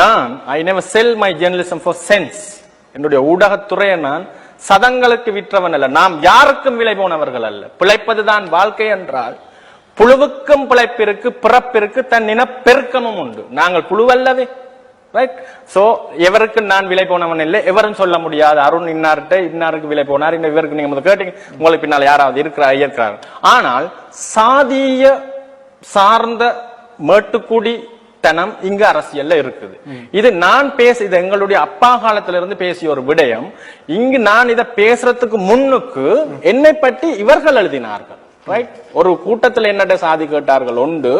நான் I never sell my journalism for cents என்னுடைய ஊடகத்துறையை நான் சதங்களுக்கு விற்றவன் அல்ல. நாம் யாருக்கும் விலை போனவர்கள் அல்ல. பிழைப்பதுதான் வாழ்க்கை என்றால் புழுவுக்கும் பிழைப்பிற்கு பிறப்பிற்கு தன் இன பெருக்கமும் உண்டு. நாங்கள் புழுவல்லவே. ரைட் சோ எவருக்கு நான் விலை போனவன் இல்லை. எவரும் சொல்ல முடியாது. அருண் இன்னார்கிட்ட இன்னாருக்கு விலை போனார். இந்த இவருக்கு நீங்க முதல்ல கேட்டீங்க. உங்களுக்கு பின்னால் யாராவது இருக்கிறா இருக்கிறார். ஆனால் சாதிய சார்ந்த மேட்டுக்குடி தனம் இங்க அரசியல்ல இருக்குது. இது நான் பேச இது எங்களுடைய அப்பா காலத்துல இருந்து பேசிய ஒரு விடயம். இங்கு நான் இதை பேசுறதுக்கு முன்னுக்கு என்னை பற்றி இவர்கள் எழுதினார்கள். ரைட் ஒரு கூட்டத்தில் என்னட்ட சாதி கேட்டார்கள். ஒன்று.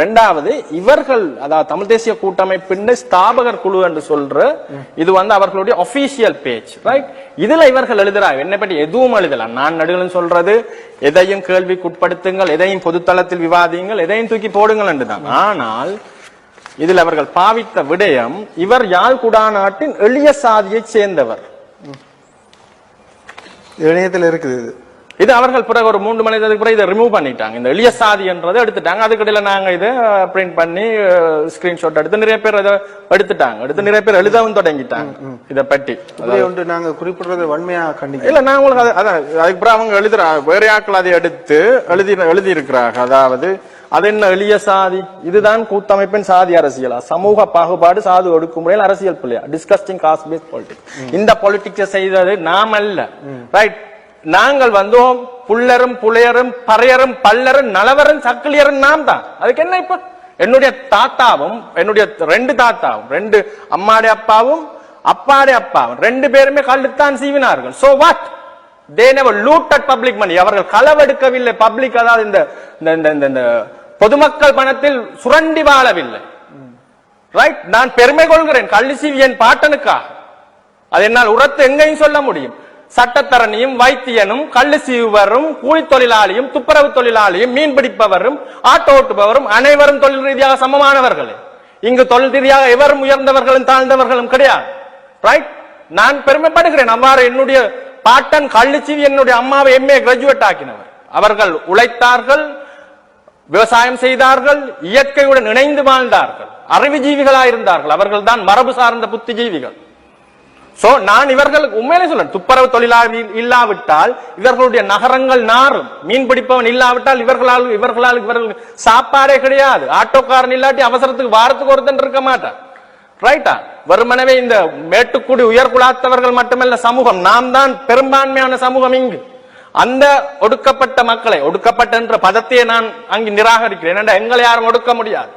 ரெண்டாவது இவர்கள் அதாவது தமிழ் தேசிய கூட்டமைப்பின் ஸ்தாபகர் குழு என்று சொல்ற இது வந்து அவர்களுடைய ஒபிஷியல் பேஜ் ரைட் இதுல இவர்கள் எழுதுறாங்க. என்னை பற்றி எதுவும் எழுதலாம் நான் நடுகளும் சொல்றது எதையும் கேள்விக்குட்படுத்துங்கள் எதையும் பொதுத்தளத்தில் விவாதியுங்கள் எதையும் தூக்கி போடுங்கள் என்றுதான் ஆனால் இதில் அவர்கள் பாவித்த விடயம் இவர் யாழ் குடாநாட்டின் எளிய சாதியைச் சேர்ந்தவர். இணையத்தில் இருக்குது இது. இது அவர்கள் பிறகு ஒரு மூன்று மணி நேரத்துக்கு பிறகு இதை ரிமூவ் பண்ணிட்டாங்க. இந்த எளிய சாதி என்றதை எடுத்துட்டாங்க. அதுக்கிடையில நாங்க இதை பிரிண்ட் பண்ணி ஸ்கிரீன்ஷாட் எடுத்து நிறைய பேர் அதை எடுத்துட்டாங்க. எடுத்து நிறைய பேர் எழுதவும் தொடங்கிட்டாங்க. இதை பற்றி. ஒன்று நாங்க குறிப்பிடுறது வன்மையா கண்டிக்க இல்ல நான் உங்களுக்கு அது- அதான் அதுக்கு பிறகு அவங்க எழுதுறா வேற ஆட்கள் அதை எடுத்து எழுதி எழுதி இருக்கிறாங்க அதாவது அது என்ன எளிய சாதி? இதுதான் கூட்டமைப்பின் சாதி அரசியலா? சமூக பாகுபாடு சாது ஒடுக்குமுறையில் அரசியல் பிள்ளையா? டிஸ்கஸ்டிங் காஸ்ட் பேஸ் பாலிடிக்ஸ் இந்த பாலிடிக்ஸ் செய்தது நாம் அல்ல. ரைட் நாங்கள் வந்தோம் புல்லரும் புலையரும் பறையரும் பல்லரும் நலவரும் சக்கிலியரும் நாம் தான். அதுக்கு என்ன இப்ப? என்னுடைய தாத்தாவும் என்னுடைய ரெண்டு தாத்தாவும் ரெண்டு அம்மாடைய அப்பாவும் அப்பாடைய அப்பாவும் ரெண்டு பேருமே கல்லுத்தான் சீவினார்கள். So what they never looted public money அவர்கள் களவெடுக்கவில்லை. பப்ளிக் அதாவது இந்த- இந்த இந்த- இந்த பொதுமக்கள் பணத்தில் சுரண்டி வாழவில்லை. ரைட் நான் பெருமை கொள்கிறேன். கள்ளி சீவியன் பாட்டனுக்காக. அது என்னால் உரத்து எங்கேயும் சொல்ல முடியும். சட்டத்தரணியும் வைத்தியனும் கள்ளு சீவரும் கூலி தொழிலாளியும் துப்புரவு தொழிலாளியும் மீன் பிடிப்பவரும் ஆட்டோ ஓட்டுபவரும் அனைவரும் தொழில் ரீதியாக சமமானவர்களே. இங்கு தொழில் ரீதியாக எவரும் உயர்ந்தவர்களும் தாழ்ந்தவர்களும் கிடையாது. ரைட் நான் பெருமைப்படுகிறேன். அவ்வாறு என்னுடைய பாட்டன் கள்ளுச்சீவி என்னுடைய அம்மாவை எம்ஏ கிராஜுவேட் ஆக்கினவர். அவர்கள் உழைத்தார்கள் விவசாயம் செய்தார்கள் இயற்கையுடன் இணைந்து வாழ்ந்தார்கள் அறிவுஜீவிகளாயிருந்தார்கள். அவர்கள் தான் மரபு சார்ந்த புத்திஜீவிகள். சோ நான் இவர்களுக்கு உண்மையிலே சொல்றேன் துப்புரவு தொழிலாளி இல்லாவிட்டால் இவர்களுடைய நகரங்கள் நாறும். மீன் பிடிப்பவன் இல்லாவிட்டால் இவர்களால் இவர்களால் இவர்கள் சாப்பாடே கிடையாது. ஆட்டோக்காரன் இல்லாட்டி அவசரத்துக்கு வாரத்துக்கு ஒருத்தன் இருக்க மாட்டான். ரைட்டா வருமனவே இந்த மேட்டுக்குடி உயர்குலாத்தவர்கள் மட்டுமல்ல சமூகம். நாம் தான் பெரும்பான்மையான சமூகம் இங்கு. அந்த ஒடுக்கப்பட்ட மக்களை ஒடுக்கப்பட்ட என்ற பதத்தையே நான் அங்கு நிராகரிக்கிறேன். எங்களை யாரும் ஒடுக்க முடியாது.